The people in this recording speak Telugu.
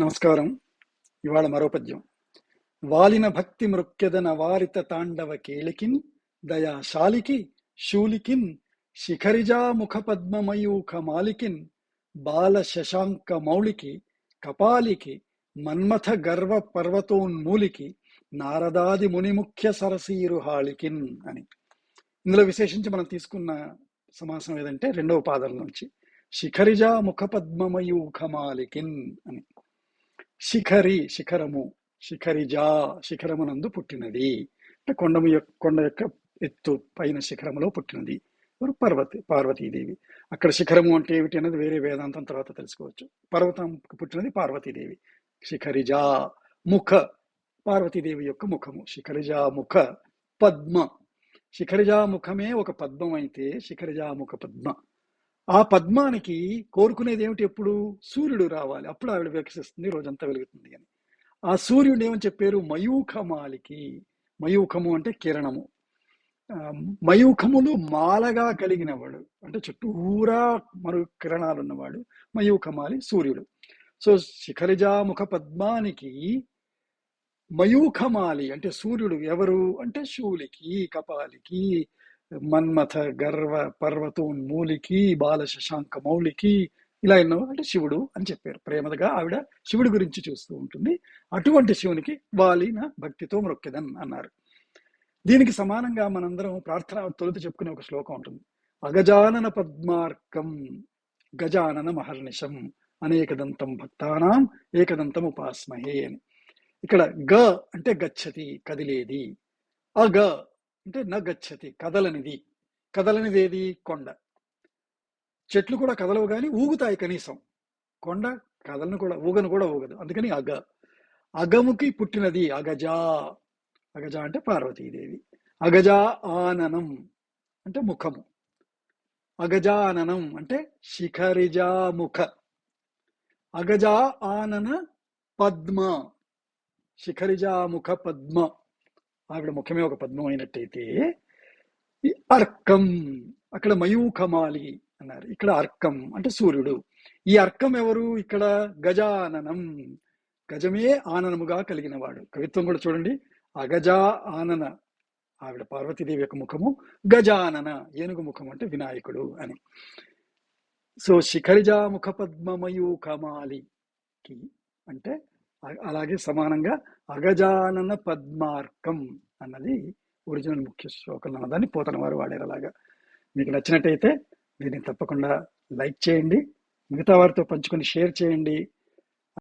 నమస్కారం. ఇవాళ మరో పద్యం. వాలిన భక్తి మృక్యదన వారిత తాండవ కేళికిన్ దయాశాలికి శూలికిన్ శిఖరిజా ముఖ పద్మమయూఖ మాలికిన్ బాల శశాంక మౌళికి కపాలికి మన్మథ గర్వ పర్వతోన్మూలికి నారదాది మునిముఖ్య సరసీరుహాళికిన్ హాళికిన్ అని. ఇందులో విశేషించి మనం తీసుకున్న సమాసం ఏదంటే రెండవ పాదం నుంచి శిఖరిజా ముఖ పద్మమయూఖమాలికిన్ అని. శిఖరి శిఖరము శిఖరిజా శిఖరమునందు పుట్టినది. అంటే కొండము యొక్క కొండ యొక్క ఎత్తు పైన శిఖరములో పుట్టినది. ఎవరు? పర్వతి పార్వతీదేవి. అక్కడ శిఖరము అంటే ఏమిటి అనేది వేరే వేదాంతం తర్వాత తెలుసుకోవచ్చు. పర్వతం పుట్టినది పార్వతీదేవి. శిఖరిజా ముఖ పార్వతీదేవి యొక్క ముఖము. శిఖరిజా ముఖ పద్మ. శిఖరిజా ముఖమే ఒక పద్మం అయితే శిఖరిజా ముఖ పద్మ. ఆ పద్మానికి కోరుకునేది ఏమిటి? ఎప్పుడు? సూర్యుడు రావాలి. అప్పుడు ఆవిడ వికసిస్తుంది రోజంతా వెలుగుతుంది అని. ఆ సూర్యుడు ఏమని చెప్పారు? మయూఖమాలికి. మయూఖము అంటే కిరణము. ఆ, మయూఖములు మాలగా కలిగినవాడు. అంటే చుట్టూరా మరు కిరణాలు ఉన్నవాడు. మయూఖమాలి సూర్యుడు. సో శిఖరిజాముఖ పద్మానికి మయూఖమాలి అంటే సూర్యుడు ఎవరు? అంటే శూలికి కపాలికి మన్మథ గర్వ పర్వతోన్మూలికి బాల శశాంక మౌలికి ఇలా ఎన్నో అంటే శివుడు అని చెప్పారు. ప్రేమగా ఆవిడ శివుడి గురించి చూస్తూ ఉంటుంది. అటువంటి శివునికి వాలిన భక్తితో మొక్కెదన్ అన్నారు. దీనికి సమానంగా మనందరం ప్రార్థన తొలుత చెప్పుకునే ఒక శ్లోకం ఉంటుంది. అగజానన పద్మార్కం గజానన మహర్నిశం అనేకదంతం భక్తానాం ఏకదంతం ఉపాస్మహే అని. ఇక్కడ గ అంటే గచ్చతి కదిలేది. అగ అంటే న గచ్చతి కదలనిది. కదలనిది ఏది కొండ. చెట్లు కూడా కదలవు కానీ ఊగుతాయి కనీసం. కొండ కదలను కూడా ఊగను కూడా ఊగదు. అందుకని అగ. అగముకి పుట్టినది అగజా. అగజ అంటే పార్వతీదేవి. అగజా ఆననం అంటే ముఖము. అగజాననం అంటే శిఖరిజాముఖ. అగజా ఆనన పద్మ. శిఖరిజాముఖ పద్మ. ఆవిడ ముఖమే ఒక పద్మం అయినట్టయితే ఈ అర్కం అక్కడ మయూఖమాలి అన్నారు. ఇక్కడ అర్కం అంటే సూర్యుడు. ఈ అర్కం ఎవరు? ఇక్కడ గజాననం. గజమే ఆననముగా కలిగిన వాడు కవిత్వం కూడా చూడండి. అగజా ఆనన. ఆవిడ పార్వతీదేవి యొక్క ముఖము. గజానన ఏనుగు ముఖం అంటే వినాయకుడు అని. సో శిఖరిజా ముఖ పద్మమయూఖమాలికి అంటే అలాగే సమానంగా అగజానన పద్మార్కం అన్నది ఒరిజినల్ ముఖ్య శ్లోకంలో ఉన్నదాన్ని పోతన వారు వాడారు అలాగా. మీకు నచ్చినట్టయితే దీన్ని తప్పకుండా లైక్ చేయండి మిగతా వారితో పంచుకొని షేర్ చేయండి.